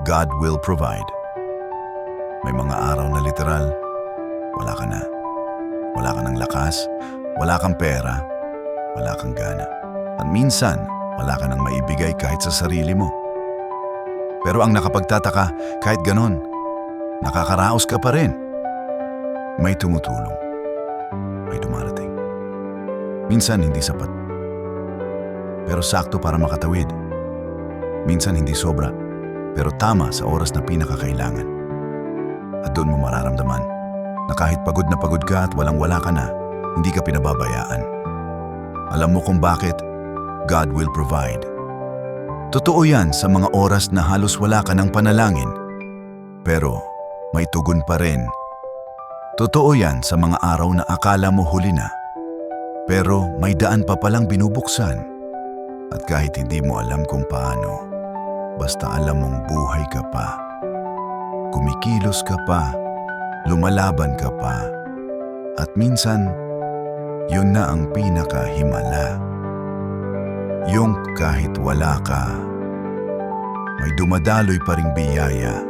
God will provide. May mga araw na literal, wala ka na. Wala ka ng lakas, wala kang pera, wala kang gana. At minsan, wala ka nang maibigay kahit sa sarili mo. Pero ang nakapagtataka, kahit ganon, nakakaraos ka pa rin. May tumutulong. May dumarating. Minsan hindi sapat. Pero sakto para makatawid. Minsan hindi sobra, pero tama sa oras na pinakakailangan. At doon mo mararamdaman na kahit pagod na pagod ka at walang-wala ka na, hindi ka pinababayaan. Alam mo kung bakit? God will provide. Totoo yan sa mga oras na halos wala ka ng panalangin. Pero may tugon pa rin. Totoo yan sa mga araw na akala mo huli na. Pero may daan pa palang binubuksan. At kahit hindi mo alam kung paano, basta alam mong buhay ka pa. Kumikilos ka pa, lumalaban ka pa. At minsan, yun na ang pinakahimala. Yung kahit wala ka, may dumadaloy pa ring biyaya